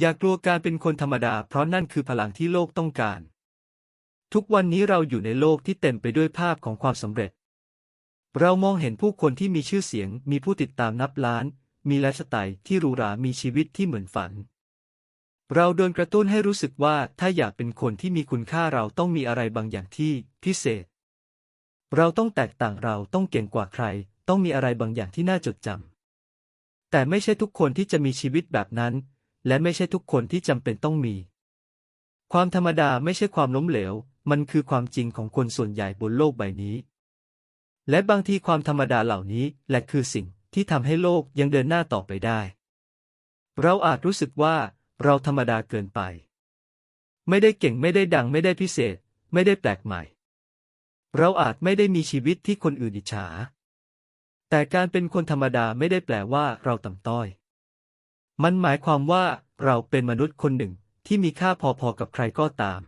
อย่ากลัวการเป็นคนธรรมดา เพราะนั่นคือพลังที่โลกต้องการ ทุกวันนี้เราอยู่ในโลกที่เต็มไปด้วยภาพของความสำเร็จ เรามองเห็นผู้คนที่มีชื่อเสียง มีผู้ติดตามนับล้าน มีไลฟ์สไตล์ที่หรูหรา มีชีวิตที่เหมือนฝัน เราโดนกระตุ้นให้รู้สึกว่าถ้าอยากเป็นคนที่มีคุณค่าเราต้องมีอะไรบางอย่างที่พิเศษ เราต้องแตกต่างเราต้องเก่งกว่าใคร ต้องมีอะไรบางอย่างที่น่าจดจำแต่ไม่ใช่ทุกคนที่จะมีชีวิตแบบนั้น และไม่ใช่ทุกคนที่จำเป็นต้องมี ความธรรมดาไม่ใช่ความล้มเหลว มันคือความจริงของคนส่วนใหญ่บนโลกใบนี้ และบางทีความธรรมดาเหล่านี้แหละคือสิ่งที่ทำให้โลกยังเดินหน้าต่อไปได้ เราอาจรู้สึกว่าเราธรรมดาเกินไป ไม่ได้เก่งไม่ได้ดังไม่ได้พิเศษ ไม่ได้แปลกใหม่ เราอาจไม่ได้มีชีวิตที่คนอื่นอิจฉา แต่การเป็นคนธรรมดาไม่ได้แปลว่าเราต่ำต้อย มันหมายความว่าเราเป็นมนุษย์คนหนึ่งที่มีค่าพอๆกับใครก็ตาม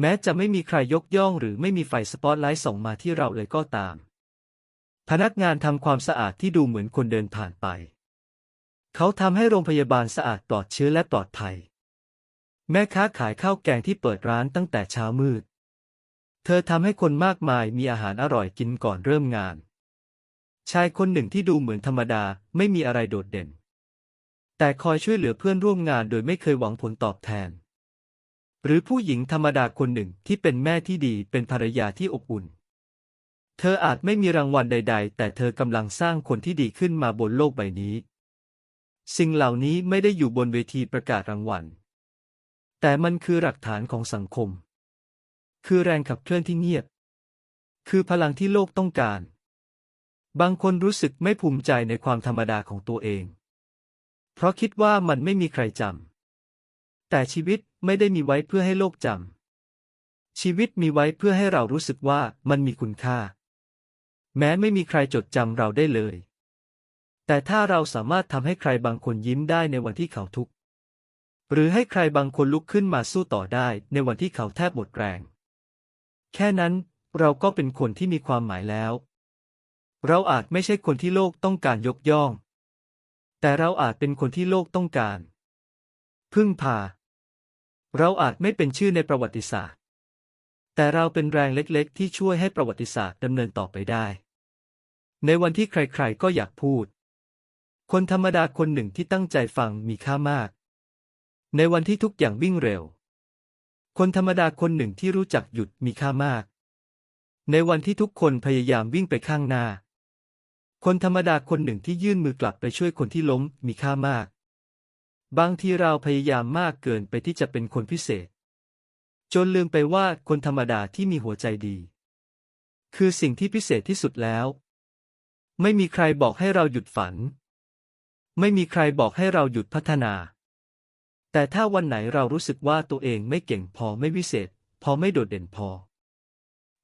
แม้จะไม่มีใครยกย่องหรือไม่มีไฟสปอตไลท์ส่องมาที่เราเลยก็ตาม พนักงานทำความสะอาดที่ดูเหมือนคนเดินผ่านไป เขาทำให้โรงพยาบาลสะอาดปลอดเชื้อและปลอดภัย แม่ค้าขายข้าวแกงที่เปิดร้านตั้งแต่เช้ามืด เธอทำให้คนมากมายมีอาหารอร่อยกินก่อนเริ่มงาน ชายคนหนึ่งที่ดูเหมือนธรรมดาไม่มีอะไรโดดเด่น แต่คอยช่วยเหลือเพื่อนร่วมงานโดยไม่เคยหวังผลตอบแทน หรือผู้หญิงธรรมดาคนหนึ่งที่เป็นแม่ที่ดีเป็นภรรยาที่อบอุ่น เธออาจไม่มีรางวัลใด ๆ แต่เธอกำลังสร้างคนที่ดีขึ้นมาบนโลกใบนี้ สิ่งเหล่านี้ไม่ได้อยู่บนเวทีประกาศรางวัล แต่มันคือหลักฐานของสังคม คือแรงขับเคลื่อนที่เงียบ คือพลังที่โลกต้องการ บางคนรู้สึกไม่ภูมิใจในความธรรมดาของตัวเอง เพราะคิดว่ามันไม่มีใครจำ แต่ชีวิตไม่ได้มีไว้เพื่อให้โลกจำ ชีวิตมีไว้เพื่อให้เรารู้สึกว่ามันมีคุณค่า แม้ไม่มีใครจดจำเราได้เลย แต่ถ้าเราสามารถทำให้ใครบางคนยิ้มได้ในวันที่เขาทุกข์ หรือให้ใครบางคนลุกขึ้นมาสู้ต่อได้ในวันที่เขาแทบหมดแรง แค่นั้นเราก็เป็นคนที่มีความหมายแล้ว เราอาจไม่ใช่คนที่โลกต้องการยกย่อง แต่เราอาจเป็นคนที่โลกต้องการ พึ่งพา เราอาจไม่เป็นชื่อในประวัติศาสตร์ แต่เราเป็นแรงเล็กๆ ที่ช่วยให้ประวัติศาสตร์ดำเนินต่อไปได้ ในวันที่ใครๆก็อยากพูด คนธรรมดาคนหนึ่งที่ตั้งใจฟังมีค่ามาก ในวันที่ทุกอย่างวิ่งเร็ว คนธรรมดาคนหนึ่งที่รู้จักหยุดมีค่ามาก ในวันที่ทุกคนพยายามวิ่งไปข้างหน้า คนธรรมดาคนหนึ่งที่ยื่นมือกลับไปช่วยคนที่ล้มมีค่ามาก บางทีเราพยายามมากเกินไปที่จะเป็นคนพิเศษ จนลืมไปว่าคนธรรมดาที่มีหัวใจดี คือสิ่งที่พิเศษที่สุดแล้ว ไม่มีใครบอกให้เราหยุดฝัน ไม่มีใครบอกให้เราหยุดพัฒนา แต่ถ้าวันไหนเรารู้สึกว่าตัวเองไม่เก่งพอไม่วิเศษ พอไม่โดดเด่นพอ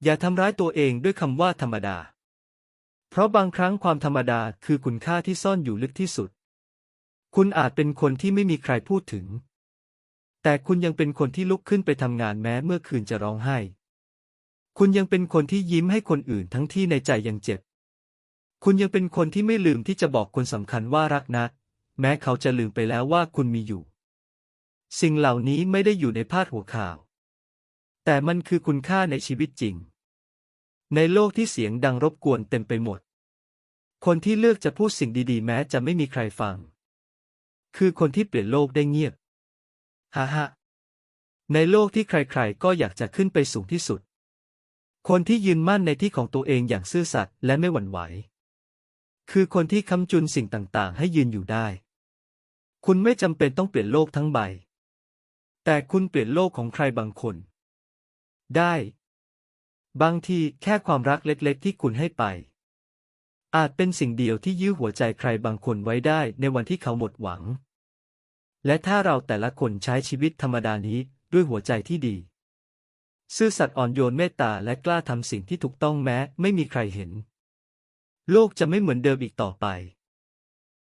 อย่าทำร้ายตัวเองด้วยคำว่าธรรมดา เพราะบางครั้งความธรรมดาคือคุณค่าที่ซ่อนอยู่ลึกที่สุด คุณอาจเป็นคนที่ไม่มีใครพูดถึง แต่คุณยังเป็นคนที่ลุกขึ้นไปทำงานแม้เมื่อคืนจะร้องไห้ คุณยังเป็นคนที่ยิ้มให้คนอื่นทั้งที่ในใจยังเจ็บ คุณยังเป็นคนที่ไม่ลืมที่จะบอกคนสำคัญว่ารักนะ แม้เขาจะลืมไปแล้วว่าคุณมีอยู่ สิ่งเหล่านี้ไม่ได้อยู่ในพาดหัวข่าว แต่มันคือคุณค่าในชีวิตจริง ในโลกที่เสียงดังรบกวนเต็มไปหมด คนที่เลือกจะพูดสิ่งดีๆ แม้จะไม่มีใครฟัง คือคนที่เปลี่ยนโลกได้เงียบฮ่าฮ่าในโลกที่ใครๆ ก็อยากจะขึ้นไปสูงที่สุด คนที่ยืนมั่นในที่ของตัวเองอย่างซื่อสัตย์และไม่หวั่นไหว คือคนที่ค้ำจุนสิ่งต่างๆ ให้ยืนอยู่ได้ คุณไม่จำเป็นต้องเปลี่ยนโลกทั้งใบ แต่คุณเปลี่ยนโลกของใครบางคน ได้ บางทีแค่ความรักเล็กๆ ที่คุณให้ไป อาจเป็นสิ่งเดียวที่ยื้อหัวใจใครบางคนไว้ได้ในวันที่เขาหมดหวัง และถ้าเราแต่ละคนใช้ชีวิตธรรมดานี้ด้วยหัวใจที่ดี ซื่อสัตย์อ่อนโยนเมตตาและกล้าทำสิ่งที่ถูกต้องแม้ไม่มีใครเห็น โลกจะไม่เหมือนเดิมอีกต่อไป